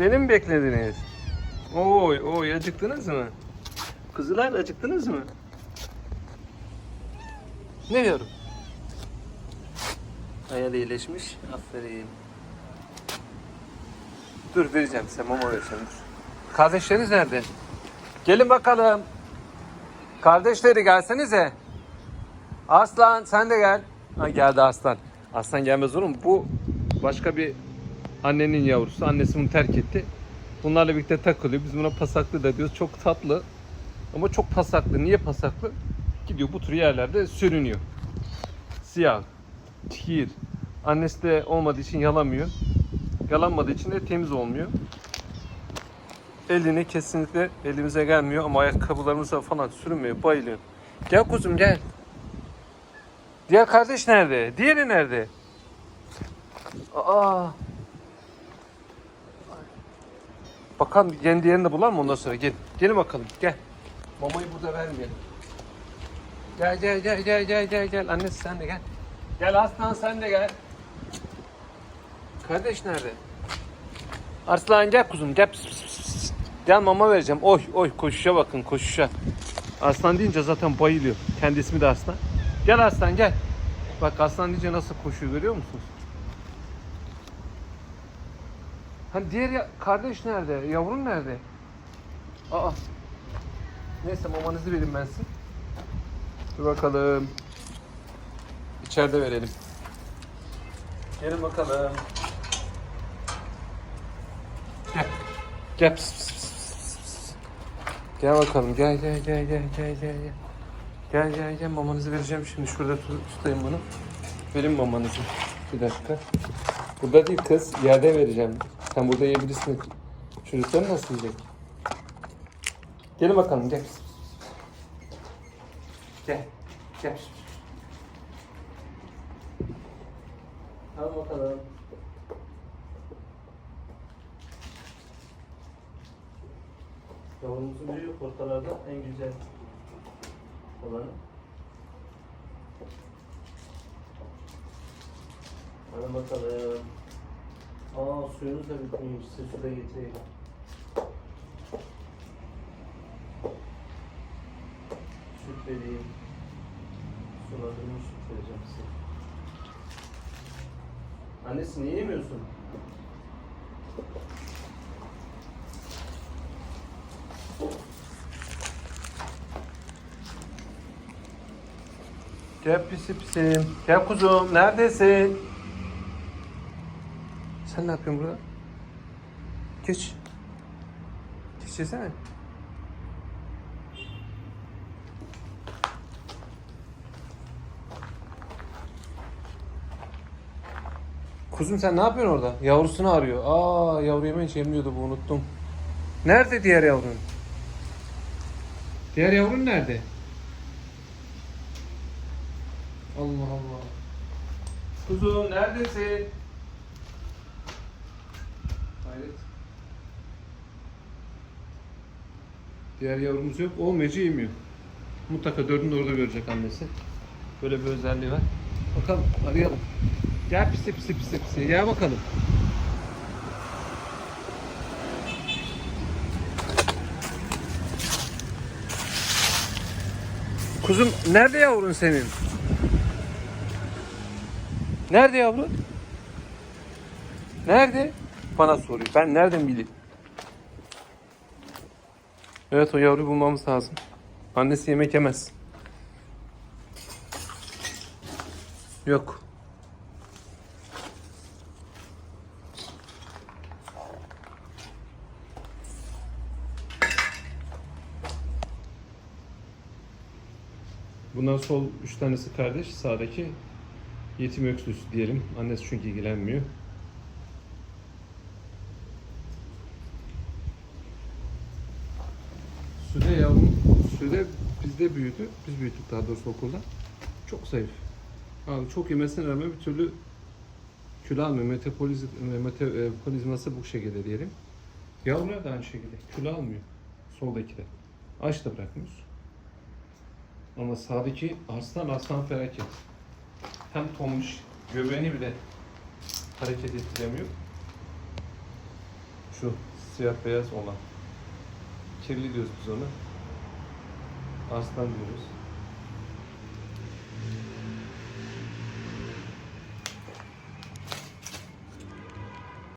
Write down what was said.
Beni mi beklediniz? Oy oy acıktınız mı? Kızılar acıktınız mı? Ne diyorum? Ayağı iyileşmiş. Aferin. Dur vereceğim size mama vereceğim. Kardeşleriniz nerede? Gelin bakalım. Kardeşleri gelsenize. Aslan sen de gel. Ha geldi Aslan. Aslan gelmez oğlum. Bu başka bir annenin yavrusu. Annesi bunu terk etti. Bunlarla birlikte takılıyor. Biz buna pasaklı da diyoruz. Çok tatlı. Ama çok pasaklı. Niye pasaklı? Gidiyor bu tür yerlerde sürünüyor. Siyah. Tir. Annesi de olmadığı için yalamıyor. Yalanmadığı için de temiz olmuyor. Elini kesinlikle elimize gelmiyor ama ayakkabılarımıza falan sürünmüyor. Bayılıyor. Gel kuzum gel. Diğer kardeş nerede? Diğeri nerede? Aa. Bakalım kendi yerini de bular mı ondan sonra? Gel. Gelin bakalım. Gel. Mamayı burada vermeyelim. Gel gel gel gel gel gel gel. Annesi sen de gel. Gel aslan sen de gel. Kardeş nerede? Arslan gel kuzum gel. Pıs, pıs, pıs. Gel mama vereceğim. Oy oy koşuşa bakın koşuşa. Aslan deyince zaten bayılıyor. Kendi ismi de aslan. Gel aslan gel. Bak aslan deyince nasıl koşuyor görüyor musunuz? Hani diğer ya- kardeş nerede? Yavrun nerede? Aa. Neyse mamanızı verin ben size. Dur bakalım. İçeride verelim. Gelin bakalım. Gel. Gel. Pıs, pıs, pıs, pıs, pıs. Gel bakalım. Gel gel gel gel gel gel gel. Gel gel mamanızı vereceğim şimdi. Şurada tut- tutayım bunu. Verin mamanızı. Bir dakika. Burada değil kız. Yerde vereceğim. Sen burada yiyebilirsin. Çocuklar nasıl yiyecek? Gelin bakalım gel. Gel. Gel. Al bakalım. Yavrumuzun büyük ortalarda en güzel olanı. Hadi bakalım. Aa suyunuz da bitmiş. Size su da getireyim. Süt vereyim. Suladırmış süt vereceğim size. Annesi niye yemiyorsun? Gel pisi pisim. Gel kuzum. Neredesin? Sen ne yapıyorsun burada? Geç. Geçsene. Kuzum sen ne yapıyorsun orada? Yavrusunu arıyor. Aa yavru yemeği yemiyordu bu unuttum. Nerede diğer yavrun? Diğer yavrun nerede? Allah Allah. Kuzum neredesin? Hayret. Diğer yavrumuz yok. Olmayıcı yemiyor. Mutlaka dördünü orada görecek annesi. Böyle bir özelliği var. Bakalım arayalım. Gel pisi pisi pisi pisi. Gel bakalım. Kuzum nerede yavrun senin? Nerede yavru? Nerede? Bana soruyor. Ben nereden bileyim? Evet o yavruyu bulmamız lazım. Annesi yemek yemez. Yok. Bundan sol üç tanesi kardeş, sağdaki yetim öksüz diyelim. Annesi çünkü ilgilenmiyor. Bizde büyüdü. Biz büyüttük daha doğrusu okulda. Çok zayıf. Abi çok yemesine rağmen bir türlü kilo almıyor. Metapoliz, metabolizması bu şekilde diyelim. Yavrular da aynı şekilde kilo almıyor. Soldaki de. Aç da bırakmıyoruz. Ama sağdaki aslan aslan felaket. Hem tommuş, göbeğini bile hareket ettiremiyor. Şu siyah beyaz olan. Kirli diyoruz biz ona. Arslan diyoruz.